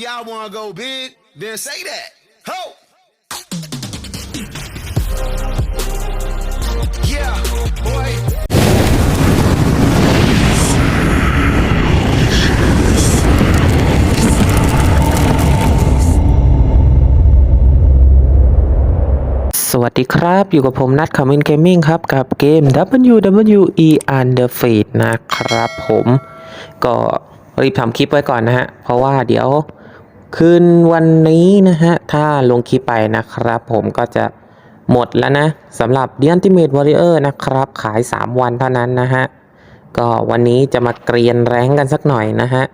Y'all wanna go big? Then say that. Ho! Yeah, boy. สวัสดีครับ อยู่กับผมนัทคอมมินเกมมิ่งครับ กับเกม WWE Underfeed นะครับผม ก็รีบทำคลิปไว้ก่อนนะฮะ เพราะว่าเดี๋ยว คืนวันนี้นะฮะ ถ้าลงคลิปไปนะครับผมก็จะหมดแล้วนะสำหรับ The Ultimate Warrior นะครับ ขาย 3 วันเท่านั้นนะฮะ ก็วันนี้จะมาเกรียนแรงกันสักหน่อยนะฮะ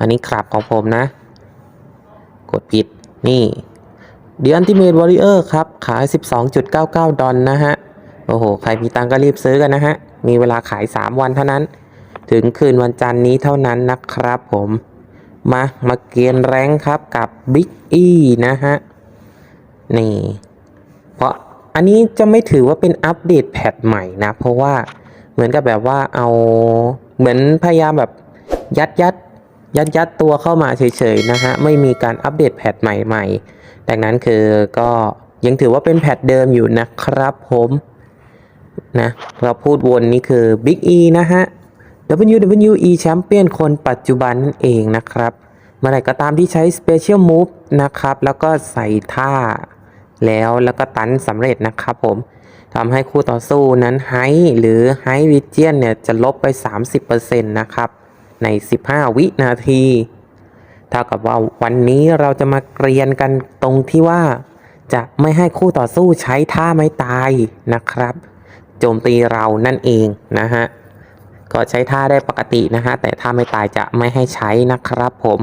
อันนี้ครับของผมนะ กดผิดนี่ The Ultimate Warrior ครับ ขาย 12.99 ดอลนะฮะ โอ้โห ใครมีตังก็รีบซื้อกันนะฮะ มีเวลาขาย 3 วันเท่านั้น ถึงคืนวันจันทร์นี้เท่านั้นนะครับผม มา มาเกียนแรงครับกับ Big E นะฮะ นี่ เพราะอันนี้จะไม่ถือว่าเป็นอัปเดตแพทใหม่นะ เพราะว่าเหมือนกับแบบว่าเอาเหมือนพยายามแบบยัดยัดยัดยัดตัวเข้ามาเฉยๆนะฮะ ไม่มีการอัปเดตแพทใหม่ๆดังนั้นคือก็ยังถือว่าเป็นแพทเดิมอยู่นะครับผมนะเราพูดวนนี่คือ Big E นะฮะ WWE Champion คนปัจจุบันนั่นเองนะครับ เมื่อไหร่ก็ตามที่ใช้ Special Move นะครับ แล้วก็ใส่ท่าแล้วแล้วก็ตันสำเร็จนะครับผมทำให้คู่ต่อสู้นั้นไฮหรือไฮวิเจียนเนี่ยจะลบไป 30%นะครับ ใน 15 วินาที เท่ากับว่าวันนี้เราจะมาเกรียนกันตรงที่ว่า จะไม่ให้คู่ต่อสู้ใช้ท่าไม่ตายนะครับ โจมตีเรานั่นเองนะฮะ ก็ใช้ท่าได้ปกตินะฮะแต่ถ้าไม่ตายจะไม่ให้ใช้นะครับผม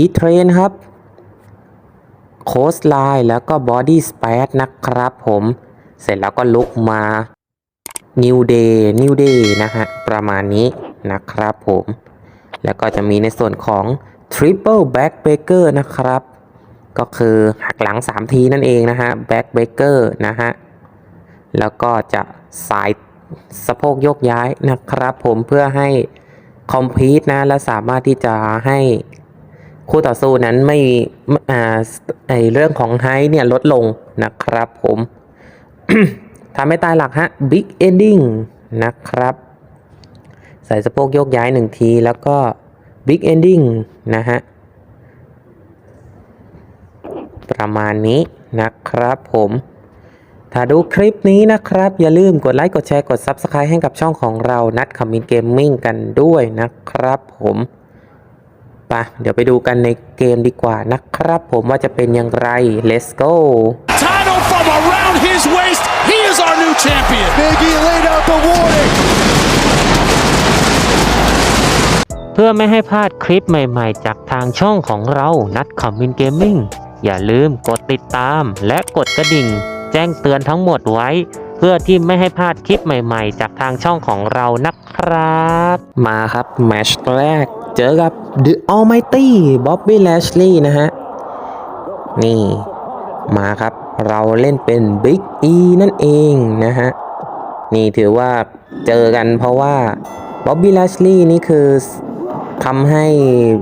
e t r a i n ครับโคสไลน์แล้วก็บอดี้สเปซนะครับผมเสร็จแล้วก็ลุกมา New Day New Day นะฮะประมาณนี้นะครับผมแล้วก็จะมีในส่วนของ Triple Backbreaker นะครับ ก็คือหักหลัง 3 ทีนั่นเองนะฮะ Backbreaker นะฮะ แล้วก็จะสาย สะโพกโยกย้ายนะครับผมเพื่อให้คอมพีทนะและสามารถที่จะให้คู่ต่อสู้นั้นไม่อ่าไอเรื่องของไฮเนี่ยลดลงนะครับผมทำให้ตายหลักฮะ Big Ending นะครับ ใส่สะโพกโยกย้ายหนึ่งทีแล้วก็ Big Ending นะฮะ ประมาณนี้นะครับผม ถ้าดูคลิปนี้นะครับ อย่าลืมกดไลค์กดแชร์กด Subscribe ให้กับช่องของเรานัดคอมมินเกมมิ่งกันด้วยนะครับผมไปะเดี๋ยวไปดูกันในเกมดีกว่านะครับผมว่าจะเป็นอย่างไร let's go Title from around his waist. He is our new champion. Biggie laid out the warning. เพื่อไม่ให้พลาดคลิปใหม่ๆ จากทางช่องของเรานัดคอมมินเกมมิ่งอย่าลืมกดติดตามและกดกระดิ่ง แจ้งเตือนทั้งหมดไว้ เพื่อที่ไม่ให้พลาดคลิปใหม่ๆ จากทางช่องของเรานะครับ มาครับแมชแรก เจอกับ The Almighty Bobby Lashley นะฮะ นี่ มาครับเราเล่นเป็น Big E นั่นเองนะฮะ นี่ถือว่าเจอกันเพราะว่าบ๊อบบี้ล s ชลีย์นี่คือทำให้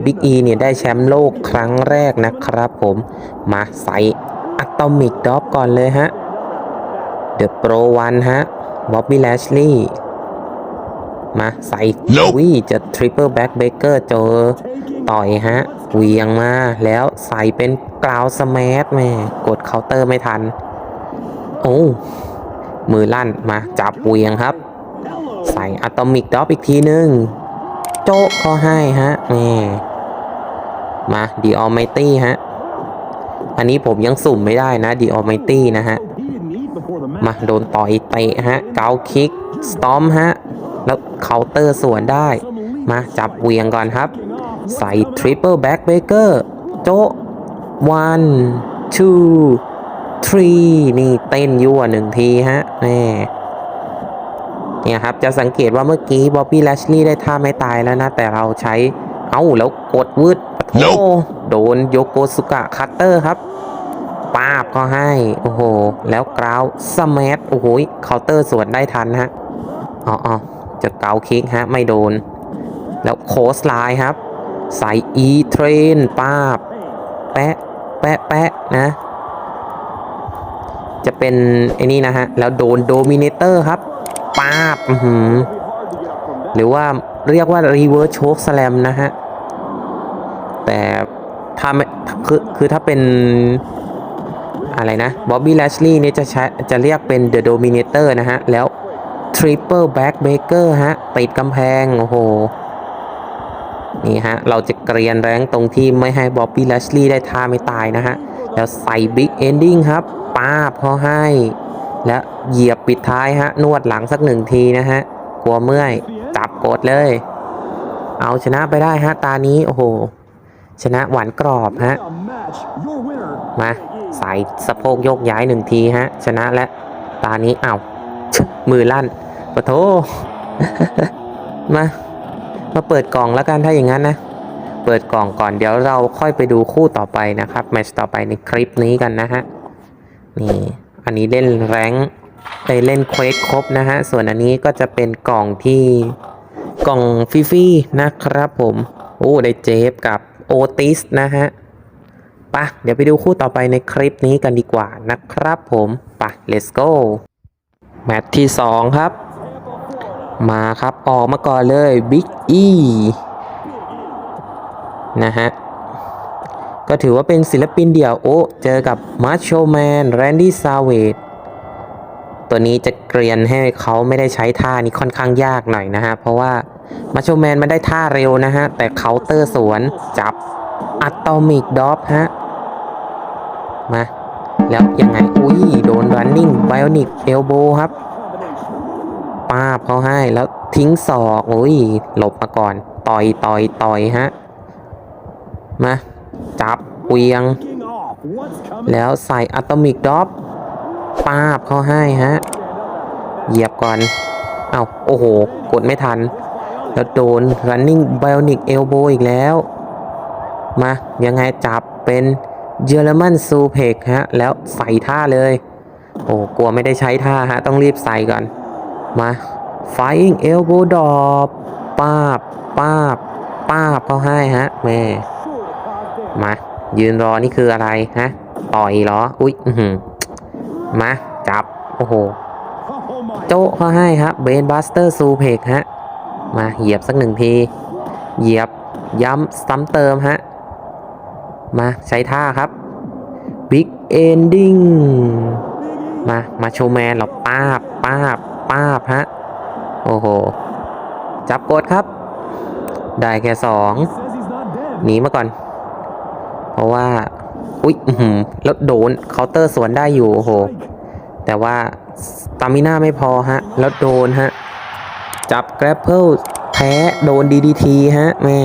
Big E เนี่ยได้แชมป์โลกครั้งแรกนะครับผม มาใส่อะตอมิกดอ p ก่อนเลยฮะ The Pro One ฮะบ๊อบบี้ล s ชลีย์มาใส่ Nope วิจะ Triple Back Breaker เจอต่อยฮะเหวียงมาแล้วใส่เป็นกราวสแมทแม่กดเคาน์เตอร์ไม่ทัน โอ้มือลั่นมาจับเหวียงครับ ใส่อะตอมิกดอปอีกทีนึง โจ๊กเขาให้ฮะแหม่มาดีออมไมตี้ฮะ อันนี้ผมยังสุ่มไม่ได้นะดีออมไมตี้นะฮะ มาโดนต่อยเตะฮะ เกาคิก สตอมฮะ แล้วเคาน์เตอร์สวนได้ มาจับเหวียงก่อนครับ ใส่ทริปเปิลแบ็กเบเกอร์โจ๊ะ one two three นี่เต้นยั่วหนึ่งทีฮะแหม่เนี่ยครับ จะสังเกตว่าเมื่อกี้บ๊อบบี้แลชลีย์ได้ท่าไม่ตายแล้วนะ แต่เราใช้ เอ้า แล้วกดวืดปะโถ Nope โดนโยโกสุกะคัตเตอร์ครับ ป้าบก็ให้ โอ้โห แล้วกราวสมาร์ทโอ้โหเคาน์เตอร์สวนได้ทันฮะอ๋ออจะเกาคิกฮะ ไม่โดน แล้วโคสไลน์ครับ ใส่ E เทรนป้าบ แปะ แปะ แปะ นะ จะเป็นไอ้นี่นะฮะ แล้วโดนโดมิเนเตอร์ครับ ป้าบอื้อหือหรือว่าเรียกว่ารีเวิร์สโชคสแลมนะฮะ แต่ถ้าไม่คือคือถ้าเป็น อะไรนะบ๊อบบี้แลชลีย์นี่ยจะใช้จะเรียกเป็น The Dominator นะฮะ แล้ว Triple Back Breaker ฮะติดกำแพง โอ้โห นี่ฮะ เราจะเกรียนแรงตรงที่ไม่ให้บ๊อบบี้แลชลีย์ได้ท่าไม่ตายนะฮะ แล้วใส่ Big Ending ครับป้าบเขาให้ และเหยียบปิดท้ายฮะ นวดหลังสักหนึ่งทีนะฮะ กลัวเมื่อย จับกดเลย เอาชนะไปได้ฮะ ตานี้ โอ้โห ชนะหวานกรอบฮะ มา ใส่สะโพกโยกย้ายหนึ่งทีฮะ ชนะและตานี้อ้าวมือลั่นปะโถมา มาเปิดกล่องแล้วกันถ้าอย่างนั้นนะ เปิดกล่องก่อนเดี๋ยวเราค่อยไปดูคู่ต่อไปนะครับแมตช์ต่อไปในคลิปนี้กันนะฮะนี่อันนี้เล่นแรงไปเล่นเควสครบนะฮะ ส่วนอันนี้ก็จะเป็นกล่องที่กล่องฟรีๆนะครับผม โอ้ ได้เจฟกับโอติสนะฮะ ปะเดี๋ยวไปดูคู่ต่อไปในคลิปนี้กันดีกว่านะครับผมปะ let's go แมตช์ที่ 2 ครับ มาครับออกมาก่อนเลย Big E นะฮะ ก็ถือว่าเป็นศิลปินเดี่ยวโอ้เจอกับ Macho Man Randy Savage ตัวนี้จะเกรียนให้เขาไม่ได้ใช้ท่านี้ค่อนข้างยากหน่อยนะฮะ เพราะว่า Macho Man มันได้ท่าเร็วนะฮะ แต่เคาน์เตอร์สวนจับอะตอมิกดอฟฮะ มา แล้วยังไง อุ้ย โดน running bionic elbow ครับป้าบเขาให้แล้วทิ้งศอกอุ้ย หลบมาก่อน ต่อยต่อยต่อยฮะ มา จับเวียง แล้วใส่อะตมิกดอฟป้าบเขาให้ฮะ เหยียบก่อน เอา้าโอ้โห กดไม่ทัน แล้วโดน running bionic elbow อีกแล้ว มา ยังไงจับเป็น เยอรมันซูเพกฮะ แล้วใส่ท่าเลย โอ้กลัวไม่ได้ใช้ท่าฮะ ต้องรีบใส่ก่อน มา Flying Elbow Drop ป้าบป้าบป้าบเขาให้ฮะ แม่ มา ยืนรอนี่คืออะไรฮะ ต่อยเหรอ อุ๊ยอือหือมา จับ โอ้โห โจ๊ะเขาให้ฮะเบนบัสเตอร์ซูเพกฮะ มาเหยียบสักหนึ่งที เหยียบย้ำซ้ำเติมฮะ มาใช้ท่าครับ Big Ending มา มาโชว์แมนหรอป้าบป้าบป้าบฮะ โอ้โห จับกดครับ ได้แค่สองหนีมาก่อน เพราะว่า อุ๊ยแล้วโดนเคาน์เตอร์สวนได้อยู่ โอ้โห แต่ว่าตามิน่าไม่พอฮะ แล้วโดนฮะ จับ g r a p p l e แพ้โดน DDT ฮะ แม่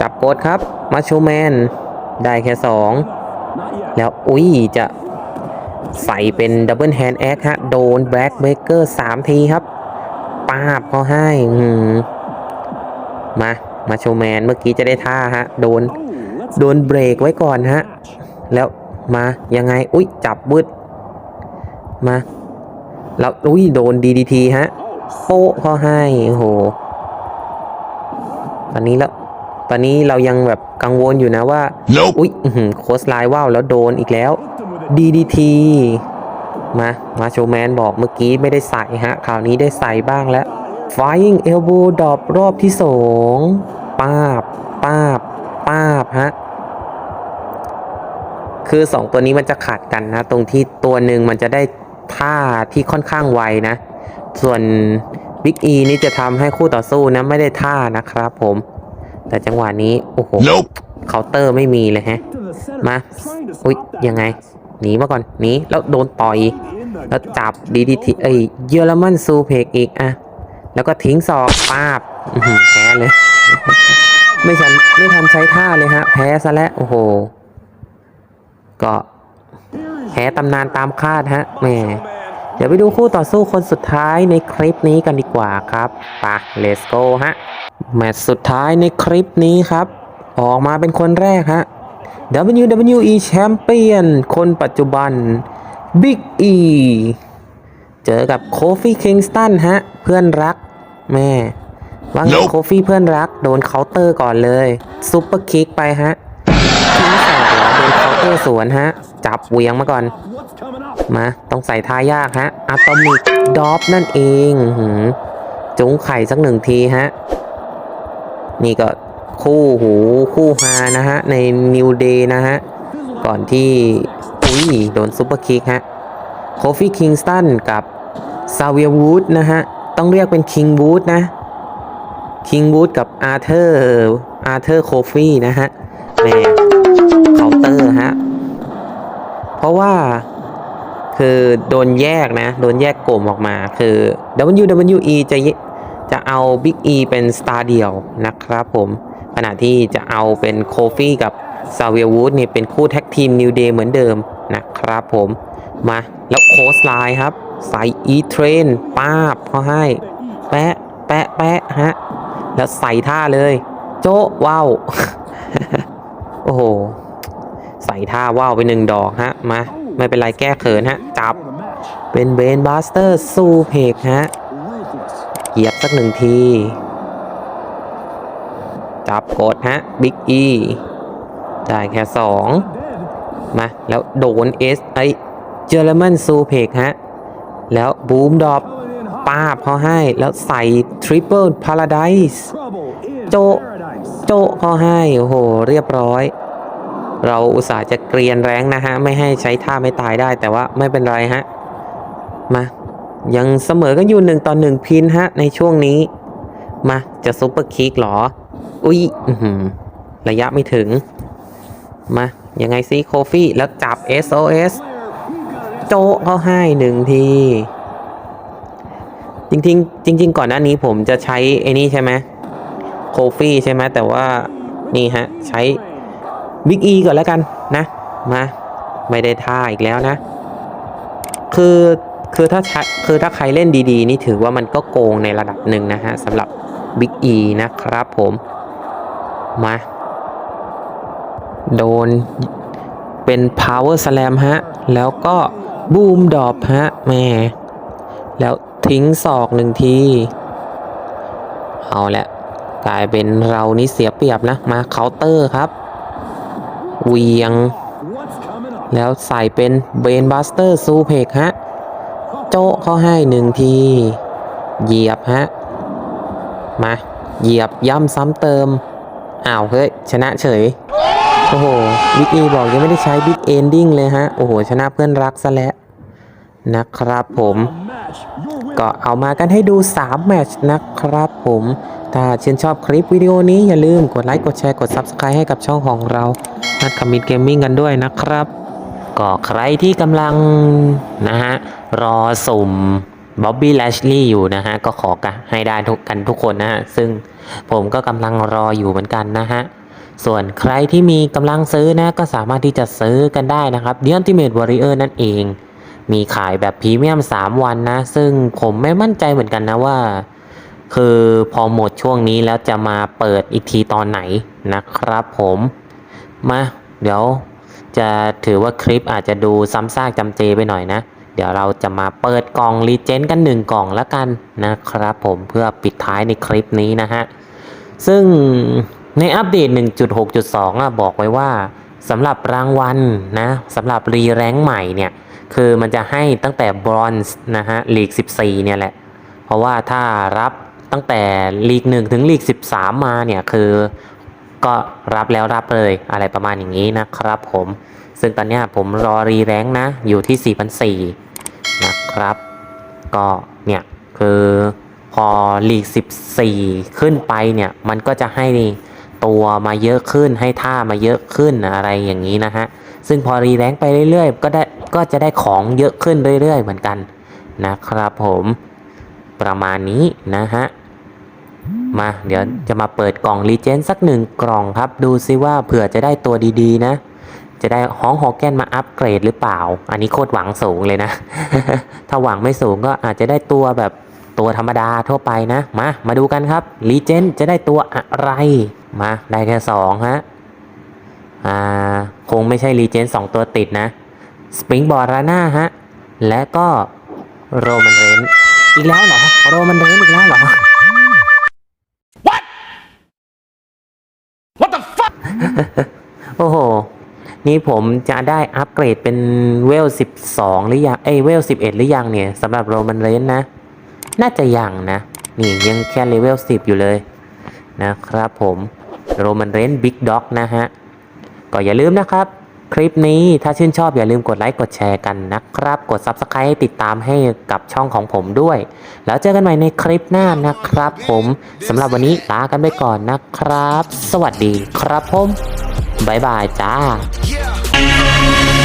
จับกดครับ มาโชแมน ได้แค่สองแล้วอุ้ยจะใส่เป็นดับเบิลแฮนด์แอคฮะ โดนแบล็กเบเกอร์สามทีครับปาบเขาให้มา มาโชแมนเมื่อกี้จะได้ท่าฮะ โดน โดนเบรกไว้ก่อนฮะ แล้วมายังไง อุ้ยจับบึดมา แล้วอุ้ยโดน DDT ฮะ โป๊ะเขาให้โอ้โห ตอนนี้แล้ว อนนี้เรายังแบบกังวลอยู่นะว่า Nope อุ๊ยอื้อหือโคสไลน์ว่าวแล้วโดนอีกแล้ว DDT มา มาโชว์แมนบอกเมื่อกี้ไม่ได้ใส่ฮะ คราวนี้ได้ใส่บ้างแล้ว Flying Elbow Drop รอบที่สองป้าบป้าบป้าบฮะ คือสองตัวนี้มันจะขัดกันนะ ตรงที่ตัวหนึ่งมันจะได้ท่าที่ค่อนข้างไวนะ ส่วน Big E นี่จะทำให้คู่ต่อสู้นะไม่ได้ท่านะครับผม แต่จังหวะนี้ โอ้โห Nope เคาน์เตอร์ไม่มีเลยฮะ มาอุ๊ยยังไง หนีมาก่อนหนีแล้วโดนต่อยแล้วจับดีดีทีเอ้ยเยอรมันซูเพกอีกอะแล้วก็ทิ้งศอกป้าบอื้อหือแพ้เลย ไม่ทันไม่ทันใช้ท่าเลยฮะ แพ้ซะแล้วโอ้โห ก็แพ้ตำนานตามคาดฮะแหมเดี๋ยวไปดูคู่ต่อสู้คนสุดท้ายในคลิปนี้กันดีกว่าครับปะ let's go ฮะแมตช์สุดท้ายในคลิปนี้ครับ ออกมาเป็นคนแรกฮะ WWE Champion คนปัจจุบัน Big E เจอกับโคฟี่คิงสตันฮะ เพื่อนรักแม่ว่าไง Nope โคฟี่เพื่อนรัก โดนเคาน์เตอร์ก่อนเลยซุปเปอร์คิกไปฮะทิ้งสอง อร์สวนฮะ จับเวียงมาก่อน มา ต้องใส่ท่ายากฮะอะตอมิกดอฟนั่นเองหืมจุ้งไข่สักหนึ่งทีฮะ นี่ก็คู่หูคู่ฮานะฮะ ในนิวเดย์นะฮะ ก่อนที่ อุ้ย โดนซุปเปอร์คิกฮะโคฟี่คิงสตันกับซาเวียวูดนะฮะ ต้องเรียกเป็นคิงวูดนะคิงวูดกับอาร์เธอร์อาร์เธอร์โคฟี่นะฮะแม่เคาน์เตอร์ เพราะว่าคือโดนแยกนะ โดนแยกกลุ่มออกมา คือ WWE จะจะเอา Big E เป็นสตาร์เดียวนะครับผม ขณะที่จะเอาเป็นโคฟี่กับซาเวียวูดเนี่ยเป็นคู่แท็กทีมนิวเดย์เหมือนเดิมนะครับผม มาแล้วโค้ชไลน์ครับใส่อีเทรนป้าบเขาให้ แปะ แปะ แปะ ฮะ แล้วใส่ท่าเลย โจ๊ะว้าว โอ้โห ส่ท่าว่าวไปหนึ่งดอกฮะมาไม่เป็นไรแก้เขินฮะจับเป็นเบนบาสเตอร์ซูเพกฮะเหยียบสักหนึ่งที จับกดฮะบิ๊กอีได้แค่สองมา แล้วโดนเอสไอเจอร์มันซูเพกฮะ แล้วบูมดรอปป้าบเขาให้แล้วใส่ทริปเปิลพาราไดส์โจะโจะเขาให้ โอ้โห เรียบร้อย เราอุตส่าห์จะเกรียนแรงนะฮะ ไม่ให้ใช้ท่าไม่ตายได้ แต่ว่าไม่เป็นไรฮะ มา ยังเสมอกันอยู่หนึ่งต่อหนึ่งพินฮะ ในช่วงนี้ มาจะซุปเปอร์คิกเหรอ อุ้ยระยะไม่ถึง มา ยังไงซิโคฟี่ แล้วจับ SOS โจะเขาให้หนึ่งที จริงๆ จริง ๆ ก่อนหน้านี้ผมจะใช้ไอ้นี่ใช่ไหมโคฟี่ใช่ไหมแต่ว่านี่ฮะ ใช้ บิ๊กอีก่อนแล้วกันนะมาไม่ได้ท่าอีกแล้วนะ คือคือถ้าคือถ้าใครเล่นดีๆ นี่ถือว่ามันก็โกงในระดับหนึ่งนะฮะสำหรับบิ๊กอีนะครับผมมาโดนเป็น power slam ฮะ แล้วก็บูมดรอปฮะแม่แล้วทิ้งศอกหนึ่งที เอาละกลายเป็นเรานี่เสียเปรียบนะ มาเคาน์เตอร์ครับ เวียง แล้วใส่เป็นเบนบัสเตอร์ซูเพกฮะ โจะเขาให้หนึ่งที เหยียบฮะ มา เหยียบย่ำซ้ำเติม อ้าว เฮ้ย ชนะเฉย โอ้โห บิ๊กอีบอกยังไม่ได้ใช้บิ๊กเอนดิ้งเลยฮะ โอ้โห ชนะเพื่อนรักซะแล้วนะครับผม ก็เอามากันให้ดู 3 แมตช์นะครับผม ถ้าชื่นชอบคลิปวิดีโอนี้อย่าลืมกดไลค์ กดแชร์ กด Subscribe ให้กับช่องของเรา นัดคอมมิตเกมมิ่งกันด้วยนะครับ ก็ใครที่กำลังนะฮะรอสุ่มบ๊อบบี้แลชลีย์อยู่นะฮะก็ขอกให้ได้ทุกกันทุกคนนะฮะซึ่งผมก็กำลังรออยู่เหมือนกันนะฮะส่วนใครที่มีกำลังซื้อนะก็สามารถที่จะซื้อกันได้นะครับ The Ultimate Warrior นั่นเอง มีขายแบบพรีเมียม 3 วันนะ ซึ่งผมไม่มั่นใจเหมือนกันนะว่า คือพอหมดช่วงนี้แล้วจะมาเปิดอีกทีตอนไหนนะครับผม มา เดี๋ยวจะถือว่าคลิปอาจจะดูซ้ำซากจำเจไปหน่อยนะ เดี๋ยวเราจะมาเปิดกล่องรีเจนกันหนึ่งกล่องแล้วกันนะครับผมเพื่อปิดท้ายในคลิปนี้นะฮะ ซึ่งในอัปเดต 1.6.2อะบอกไว้ว่าสำหรับรางวัลนะสำหรับรีแรงใหม่เนี่ย คือมันจะให้ตั้งแต่บรอนซ์นะฮะลีก 14 เนี่ยแหละ เพราะว่าถ้ารับตั้งแต่ลีก 1 ถึงลีก 13 มาเนี่ย คือ ก็รับแล้วรับเลยอะไรประมาณอย่างนี้นะครับผม ซึ่งตอนนี้ผมรอรีแรงนะ อยู่ที่4,400นะครับ ก็เนี่ยคือพอลีก 14 ขึ้นไปเนี่ย มันก็จะให้ตัวมาเยอะขึ้นให้ท่ามาเยอะขึ้นอะไรอย่างนี้นะฮะ ซึ่งพอรีแรงไปเรื่อยๆ ก็ได้ก็จะได้ของเยอะขึ้นเรื่อยๆ เหมือนกันนะครับผมประมาณนี้นะฮะ มาเดี๋ยวจะมาเปิดกล่องรีเจนสักหนึ่งกล่องครับ ดูซิว่าเผื่อจะได้ตัวดีๆ นะ จะได้ห้องฮอกแกนมาอัปเกรดหรือเปล่า อันนี้โคตรหวังสูงเลยนะ ถ้าหวังไม่สูงก็อาจจะได้ตัวแบบตัวธรรมดาทั่วไปนะ มา มาดูกันครับรีเจนจะได้ตัวอะไร มาได้แค่สองฮะ อ่า คงไม่ใช่รีเจนสองตัวติดนะสปริงบอร์ราน่าฮะ และก็โรมันเรนอีกแล้วเหรอ โรมันเรนอีกแล้วเหรอ โอ้โห นี่ผมจะได้อัปเกรดเป็นเวล12หรือยัง เอ้ยเวล11หรือยังเนี่ยสำหรับโรมันเรนนะ น่าจะยังนะ นี่ยังแค่เลเวล10อยู่เลย นะครับผมโรมันเรนบิ๊กด็อกนะฮะ ก็อย่าลืมนะครับ คลิปนี้ถ้าชื่นชอบอย่าลืมกดไลค์กดแชร์กันนะครับ กด Subscribe ให้ติดตามให้กับช่องของผมด้วย แล้วเจอกันใหม่ในคลิปหน้านะครับผมสำหรับวันนี้ลากันไปก่อนนะครับ สวัสดีครับผมบ๊ายบายจ้า Yeah.